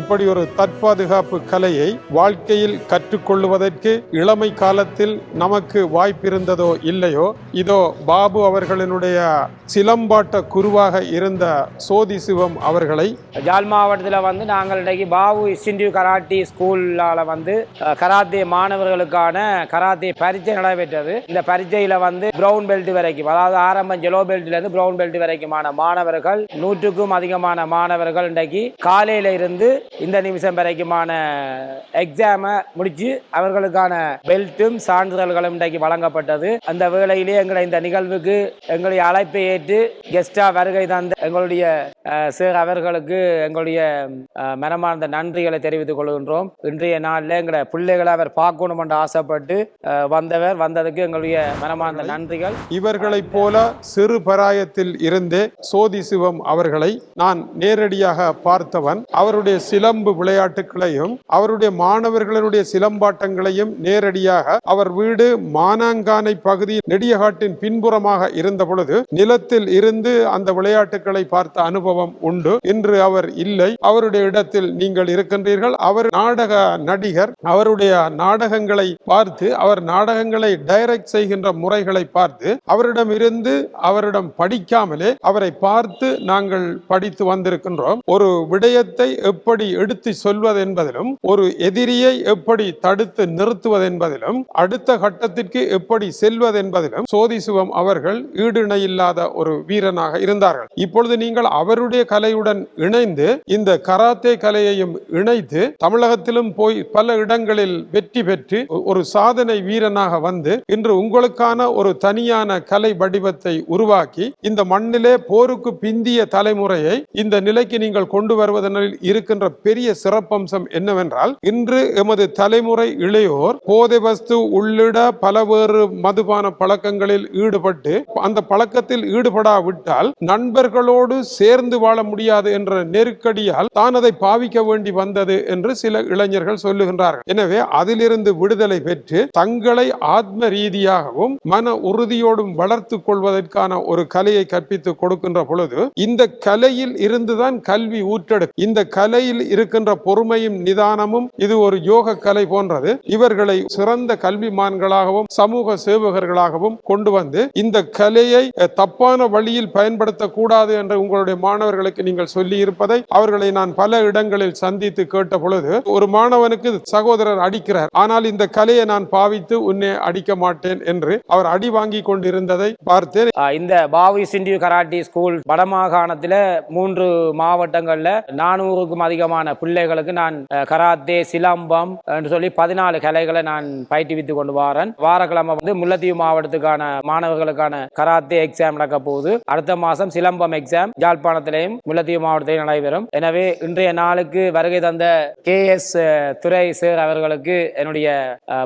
இப்படி ஒரு தற்பாதுகாப்பு கலையை வாழ்க்கையில் கற்றுக்கொள்வதற்கு இளமை காலத்தில் நமக்கு வாய்ப்பிருந்ததோ இல்லையோ? இதோ பாபு அவர்களினுடைய சிலம்பாட்ட குருவாக இருந்த சோதி சிவம் அவர்களை ஜால் மாவட்டத்தில் வந்து நாங்கள் இன்றைக்கு பாபு இன்ஸ்டிடியூட் கராட்டி ஸ்கூலால் வந்து கராத்தே மாணவர்களுக்கான கராத்தே பரீட்சை நடைபெற்றது. இந்த பரீட்சையில் வந்து பிரவுன் பெல்ட் வரைக்கும் அதாவது ஆரம்பம் ஜெலோ பெல்ட்லேருந்து பிரவுன் பெல்ட் வரைக்குமான மாணவர்கள் நூற்றுக்கும் அதிகமான மாணவர்கள் இன்றைக்கு காலையில் இருந்து இந்த நிமிஷம் வரைக்குமான எக்ஸாமை முடிச்சு அவர்களுக்கான பெல்ட்டும் சான்றிதழ்களும் இன்றைக்கு வழங்கப்பட்டது. அந்த வேளையிலே எங்களை இந்த நிகழ்வுக்கு எங்களுடைய அழைப்பை ஏற்று கெஸ்டா வருகை தந்த எங்களுடைய சார் அவர்களுக்கு எங்களுடைய மனமார்ந்த நன்றிகளை தெரிவித்துக் கொள்கின்றோம். இன்றைய நாளில் எங்களை பிள்ளைகளை அவர் பார்க்கணும் என்று ஆசைப்பட்டு வந்தவர் வந்ததுக்கு எங்களுடைய மனமார்ந்த நன்றிகள். இவர்களைப் போல சிறு பராயத்தில் இருந்தே சோதி சிவம் அவர்களை நான் நேரடியாக பார்த்தவன். அவருடைய சிலம்பு விளையாட்டுகளையும் அவருடைய மாணவர்களுடைய சிலம்பாட்டங்களையும் நேரடியாக அவர் வீடு மானாங்கானை பகுதி நெடியகாட்டின் பின்புறமாக இருந்த பொழுது நிலத்தில் இருந்து அந்த விளையாட்டுகளை பார்த்த அனுபவம் உண்டு. இன்று அவர் இல்லை. அவருடைய இடத்தில் நீங்கள் இருக்கின்றீர்கள். அவர் நாடக நடிகர். அவருடைய நாடகங்களை பார்த்து அவர் நாடகங்களை டைரக்ட் செய்கின்ற முறைகளை பார்த்து அவரிடம் இருந்து அவரிடம் படிக்காமலே அவரை பார்த்து நாங்கள் படித்து வந்திருக்கின்றோம். ஒரு விடயத்தை எப்படி எடுத்து சொல்வது என்பதிலும் ஒரு எதிரியை எப்படி தடுத்து நிறுத்துவது என்பதிலும் அடுத்த கட்டத்திற்கு எப்படி செல்வது என்பதிலும் சோதிசிவம் அவர்கள் ஈடுணையில்லாத ஒரு வீரனாக இருந்தார்கள். இப்பொழுது நீங்கள் அவருடைய கலையுடன் இணைந்து இந்த கராத்தே கலையையும் இணைத்து தமிழகத்திலும் போய் பல இடங்களில் வெற்றி பெற்று ஒரு சாதனை வீரனாக வந்து இன்று உங்களுக்கான ஒரு தனியான கலை வடிவத்தை உருவாக்கி இந்த மண்ணிலே போருக்கு பிந்திய தலைமுறையை இந்த நிலைக்கு நீங்கள் கொண்டு வருவதனில் இருக்கின்ற பெரிய சிறப்பம்சம் என்னவென்றால் இன்று எமது தலைமுறை இளையோர் போதை வஸ்து உள்ளிட பலவேறு மதுபான பழக்கங்களில் ஈடுபட்டு அந்த பழக்கத்தில் ஈடுபடாவிட்டால் நண்பர்களோடு சேர்ந்து வாழ முடியாது என்ற நெருக்கடியால் தான் அதை பாவிக்க வேண்டி வந்தது என்று சில இளைஞர்கள் சொல்லுகின்றார்கள். எனவே அதிலிருந்து விடுதலை பெற்று தங்களை ஆத்ம ரீதியாகவும் மன உறுதியோடும் வளர்த்துக் கொள்வதற்கான ஒரு கலையை கற்பித்து கொடுக்கின்ற பொழுது இந்த கலையில் இருந்துதான் கல்வி ஊற்றெடுக்கும். இந்த கலையில் இருக்கின்ற பொறுமையும் நிதானமும் இது ஒரு யோக கலை போன்றது. இவர்களை சிறந்த கல்விமான்களாகவும் சமூக சேவகர்களாகவும் கொண்டு வந்து இந்த கலையை தப்பான வழியில் பயன்படுத்தக்கூடாது என்று உங்களுடைய மாணவர்களுக்கு நீங்கள் சொல்லி இருப்பதை அவர்களை நான் பல இடங்களில் சந்தித்து கேட்ட பொழுது ஒரு மாணவனுக்கு சகோதரர் அடிக்கிறார். ஆனால் இந்த கலையை நான் பாவித்து உன்னை அடிக்க மாட்டேன் என்று அவர் அடி வாங்கி கொண்டிருந்ததை பார்த்தேன். இந்த பாவி சிண்டியூ கராட்டி ஸ்கூல் வடமாகாணத்தில் மூன்று மாவட்டங்களில் நானூறுக்கும் அதிகமான பிள்ளைகளுக்கு நான் கராத்தே சிலம்பம் என்று சொல்லி பதினாலு கலைகளை நான் பயிற்றுவித்து கொண்டு வரேன். வாரக்கிழமை வந்து முல்லத்தீவு மாவட்டத்துக்கான மாணவர்களுக்கான கராத்தே எக்ஸாம் நடக்க போகுது. அடுத்த மாதம் சிலம்பம் எக்ஸாம் யாழ்ப்பாணத்திலையும் முல்லத்தீவு மாவட்டத்திலையும் நடைபெறும். எனவே இன்றைய நாளுக்கு வருகை தந்த கே எஸ் துரை சார் அவர்களுக்கு என்னுடைய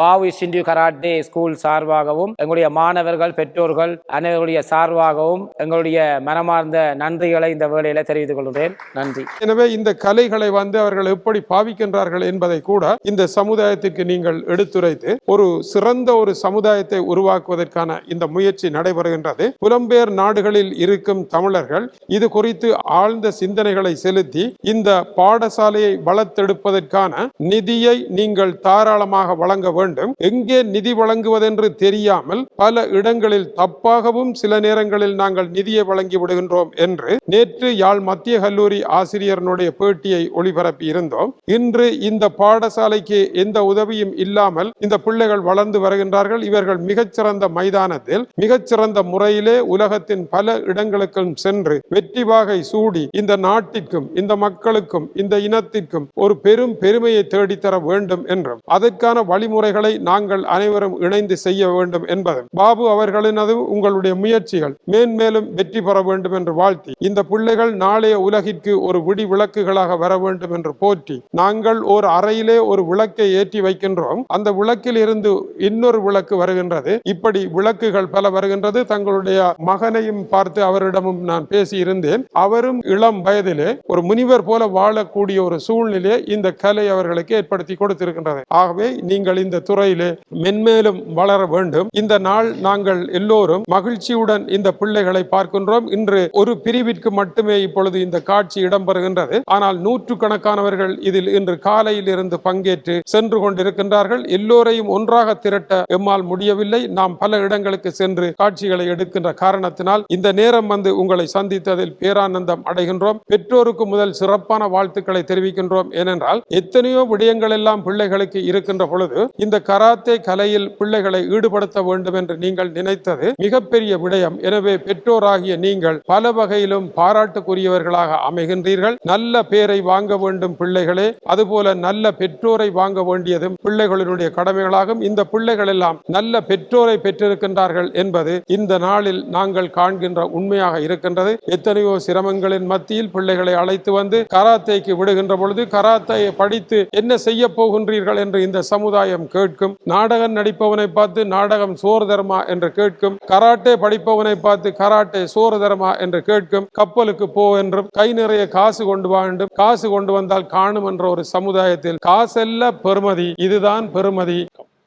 பாவு சிண்டியூ கராட்டே ஸ்கூல் சார்பாகவும் எங்களுடைய மாணவர்கள் பெற்றோர்கள் அனைவருடைய சார்பாகவும் எங்களுடைய மனமார்ந்த நன்றிகளை இந்த வேளையில தெரிவித்துக் கொள்கிறேன். நன்றி. எனவே இந்த கலைகளை வந்து அவர்கள் எப்படி பாவிக்கின்றார்கள் என்பதை கூட இந்த சமுதாயத்திற்கு நீங்கள் எடுத்துரைத்து ஒரு சிறந்த ஒரு சமுதாயத்தை உருவாக்குவதற்கான இந்த முயற்சி நடைபெறுகின்றது. புலம்பெயர் நாடுகளில் இருக்கும் தமிழர்கள் இது குறித்து ஆழ்ந்த சிந்தனைகளை செலுத்தி இந்த பாடசாலையை வளர்த்தெடுப்பதற்கான நிதியை நீங்கள் தாராளமாக வழங்க வேண்டும். எங்கே நிதி வழங்குவதென்று தெரியாமல் பல இடங்களில் தப்பாகவும் சில நேரங்களில் நாங்கள் நிதியை வழங்கி விடுகின்றோம் என்று நேற்று யாழ் மத்திய கல்லூரி ஆசிரியரனுடைய பேட்டியை ஒளிபரப்பி இருந்தோம். இன்று இந்த பாடசாலைக்கு எந்த உதவியும் இல்லாமல் இந்த பிள்ளைகள் வளர்ந்து வருகின்றார்கள். இவர்கள் மிகச்சிறந்த மைதானத்தில் மிகச்சிறந்த முறையிலே உலகத்தின் பல இடங்களுக்கும் சென்று வெற்றி வாகை சூடி இந்த நாட்டிற்கும் இந்த மக்களுக்கும் இந்த இனத்திற்கும் ஒரு பெரும் பெருமையை தேடித்தர வேண்டும் என்றும் அதற்கான வழிமுறைகளை நாங்கள் அனைவரும் இணைந்து செய்ய வேண்டும் என்பதும் பாபு அவர்களினது உங்களுடைய முயற்சிகள் மேன்மேலும் வெற்றி பெற வேண்டும் என்று வாழ்த்தி இந்த பிள்ளைகள் நாளைய உலகிற்கு ஒரு விடி விளக்குகளாக வர வேண்டும் என்று போற்றி. நாங்கள் ஒரு அறையிலே ஒரு விளக்கை ஏற்றி வைக்கின்றோம். அந்த விளக்கில் இருந்து இன்னொரு விளக்கு வருகின்றது. இப்படி விளக்குகள் பல வருகின்றது. தங்களுடைய மகனையும் பார்த்து அவரிடமும் நான் பேசி இருந்தேன் அவரும் இளம் வயதிலே ஒரு முனிவர் போல வாழக்கூடிய ஒரு சூழ்நிலையை இந்த கலை அவர்களுக்கு ஏற்படுத்தி கொடுத்திருக்கின்றது. ஆகவே நீங்கள் இந்த துறையிலே மென்மேலும் வளர வேண்டும். இந்த நாள் நாங்கள் எல்லோரும் மகிழ்ச்சியுடன் இந்த பிள்ளைகளை பார்க்கின்றோம். இன்று ஒரு பிரிவிற்கு மட்டுமே இப்பொழுது இந்த காட்சி இடம்பெறுகின்றது. ஆனால் நூற்றி நூற்றுக்கணக்கானவர்கள் இதில் இன்று காலையில் இருந்து பங்கேற்று சென்று கொண்டிருக்கின்றார்கள். எல்லோரையும் ஒன்றாக திரட்ட எம்மால் முடியவில்லை. நாம் பல இடங்களுக்கு சென்று காட்சிகளை எடுக்கின்ற காரணத்தினால் இந்த நேரம் வந்து உங்களை சந்தித்ததில் பேரானந்தம் அடைகின்றோம். பெற்றோருக்கு முதல் சிறப்பான வாழ்த்துக்களை தெரிவிக்கின்றோம். ஏனென்றால் எத்தனையோ விடயங்கள் எல்லாம் பிள்ளைகளுக்கு இருக்கின்ற பொழுது இந்த கராத்தே கலையில் பிள்ளைகளை ஈடுபடுத்த வேண்டும் என்று நீங்கள் நினைத்தது மிகப்பெரிய விடயம். எனவே பெற்றோராகிய நீங்கள் பல வகையிலும் பாராட்டுக்குரியவர்களாக அமைகின்றீர்கள். நல்ல பேரை வாங்க வேண்டும் பிள்ளைகளே. அதுபோல நல்ல பெற்றோரை வாங்க வேண்டியதும் பிள்ளைகளினுடைய கடமைகளாகும். இந்த பிள்ளைகள் எல்லாம் நல்ல பெற்றோரை பெற்றிருக்கின்றார்கள் என்பது இந்த நாளில் நாங்கள் காண்கின்ற உண்மையாக இருக்கின்றது. எத்தனையோ சிரமங்களின் மத்தியில் பிள்ளைகளை அழைத்து வந்து கராத்தேக்கு விடுகின்ற பொழுது கராத்தையை படித்து என்ன செய்ய போகின்றீர்கள் என்று இந்த சமுதாயம் கேட்கும். நாடகம் நடிப்பவனை பார்த்து நாடகம் சோறு தருமா என்று கேட்கும். கராட்டே படிப்பவனை பார்த்து கராட்டே சோறு தருமா என்று கேட்கும். கப்பலுக்கு போ என்றும் கை நிறைய காசு கொண்டு வா என்றும் காசு கொண்டு வந்தால் காணும் என்ற ஒரு சமுதாயத்தில் காசல்ல பெருமதி இதுதான் பெருமதி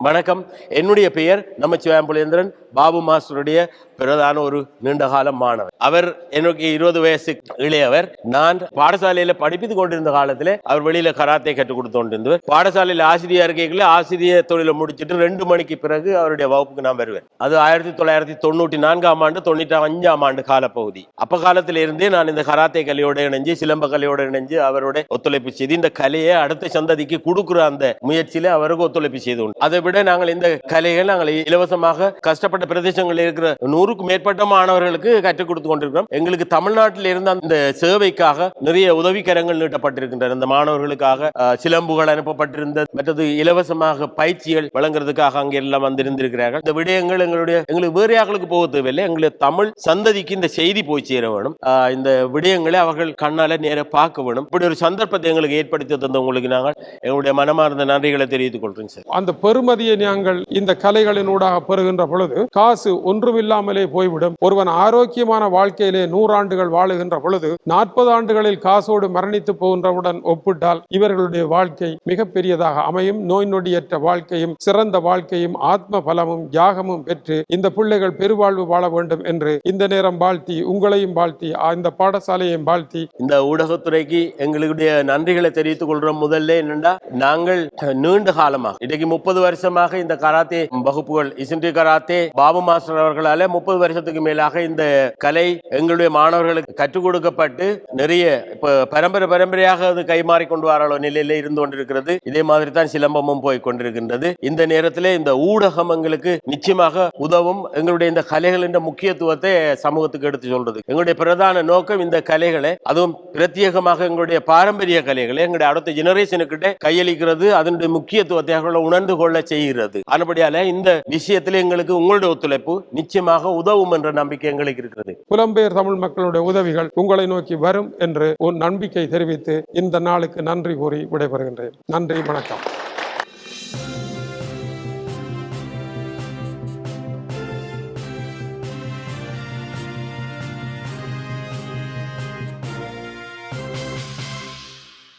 வணக்கம். என்னுடைய பெயர் நமச்சிவாயம்புலேந்திரன். பாபு மாஸ்டருடைய பிரதான ஒரு நீண்டகால மாணவர். அவர் எனக்கு இருபது வயசு இளையவர். நான் பாடசாலையில படிப்பித்து கொண்டிருந்த காலத்துல அவர் வெளியில கராத்தே கற்றுக் கொடுத்து கொண்டிருந்தவர். பாடசாலையில் ஆசிரியர் இருக்கைகள ஆசிரியர் தொழிலை முடிச்சிட்டு ரெண்டு மணிக்கு பிறகு அவருடைய வகுப்புக்கு நான் வருவேன். அது ஆயிரத்தி தொள்ளாயிரத்தி தொண்ணூற்றி நான்காம் ஆண்டு தொண்ணூற்றி அஞ்சாம் ஆண்டு காலப்பகுதி. அப்ப காலத்தில இருந்தே நான் இந்த கராத்தே கலையோட இணைஞ்சு சிலம்ப கலையோட இணைஞ்சு அவருடைய ஒத்துழைப்பு செய்து இந்த கலையை அடுத்த சந்ததிக்கு கொடுக்குற அந்த முயற்சியில அவருக்கு ஒத்துழைப்பு செய்து அதை விட நாங்கள் இந்த கலையை நாங்கள் இலவசமாக கஷ்டப்பட்ட பிரதேசங்களில் இருக்கிற நூறுக்கும் மேற்பட்ட மாணவர்களுக்கு கற்றுக் கொடுத்து கொண்டிருக்கிறோம். எங்களுக்கு தமிழ்நாட்டில் இருந்த அந்த சேவைக்காக நிறைய உதவிக்கரங்கள் நீட்டப்பட்டிருக்கின்றன. இந்த மாணவர்களுக்காக சிலம்புகள் அனுப்பப்பட்டிருந்த மற்றது இலவசமாக பயிற்சிகள் வழங்குறதுக்காக அங்கே எல்லாம் வந்திருந்திருக்கிறார்கள். இந்த விடயங்கள் எங்களுடைய எங்களுக்கு வேறு யார்களுக்கு போக தேவையில்லை. எங்களுக்கு தமிழ் சந்ததிக்கு இந்த செய்தி போய் சேர வேணும் இந்த விடயங்களை அவர்கள் கண்ணால நேர பார்க்க வேணும் இப்படி ஒரு சந்தர்ப்பத்தை எங்களுக்கு ஏற்படுத்தி தந்த உங்களுக்கு நாங்கள் எங்களுடைய மனமார்ந்த நன்றிகளை தெரிவித்துக் கொள்றேன் சார். அந்த நிம்மதியை நாங்கள் இந்த கலைகளினூடாக பெறுகின்ற பொழுது காசு ஒன்றுமில்லாமலே போய்விடும். ஒருவன் ஆரோக்கியமான வாழ்க்கையிலே நூறாண்டுகள் வாழுகின்ற பொழுது நாற்பது ஆண்டுகளில் காசோடு மரணித்து போகின்றவுடன் ஒப்பிட்டால் இவர்களுடைய வாழ்க்கை மிகப்பெரியதாக அமையும். நோய் நொடியற்ற வாழ்க்கையும் சிறந்த வாழ்க்கையும் ஆத்ம பலமும் தியாகமும் பெற்று இந்த பிள்ளைகள் பெருவாழ்வு வாழ வேண்டும் என்று இந்த நேரம் வாழ்த்தி உங்களையும் வாழ்த்தி இந்த பாடசாலையையும் வாழ்த்தி. இந்த ஊடகத்துறைக்கு எங்களுடைய நன்றிகளை தெரிவித்துக் கொள்றோம் முதல்ல என்னண்டா நாங்கள் நீண்ட காலமாக இன்றைக்கு முப்பது வருஷம் வருஷமாக இந்த கராத்தே வகுப்புகள் இசன்டி கராத்தே பாபு மாஸ்டர் அவர்களால முப்பது வருஷத்துக்கு மேலாக இந்த கலை எங்களுடைய மாணவர்களுக்கு கற்றுக் கொடுக்கப்பட்டு நிறைய இப்போ பரம்பரை பரம்பரையாக அது கைமாறி கொண்டு வர நிலையில இருந்து கொண்டிருக்கிறது. இதே மாதிரி தான் சிலம்பமும் போய் கொண்டிருக்கின்றது. இந்த நேரத்திலே இந்த ஊடகம் எங்களுக்கு நிச்சயமாக உதவும் எங்களுடைய இந்த கலைகளின் முக்கியத்துவத்தை சமூகத்துக்கு எடுத்து சொல்றது. எங்களுடைய பிரதான நோக்கம் இந்த கலைகளை அதுவும் பிரத்யேகமாக எங்களுடைய பாரம்பரிய கலைகளை எங்களுடைய அடுத்த ஜெனரேஷனுக்கிட்ட கையளிக்கிறது. அதனுடைய முக்கியத்துவத்தை அவர்கள் உணர்ந்து கொள்ள செய்ய செய்கிறது. அதுபடியால இந்த விஷயத்தில் எங்களுக்கு உங்களுடைய ஒத்துழைப்பு நிச்சயமாக உதவும் என்ற நம்பிக்கை எங்களுக்கு இருக்கிறது. புலம்பெயர் தமிழ் மக்களுடைய உதவிகள் உங்களை நோக்கி வரும் என்று ஒரு நம்பிக்கை தெரிவித்து இந்த நாளுக்கு நன்றி கூறி விடைபெறுகின்றேன். நன்றி வணக்கம்.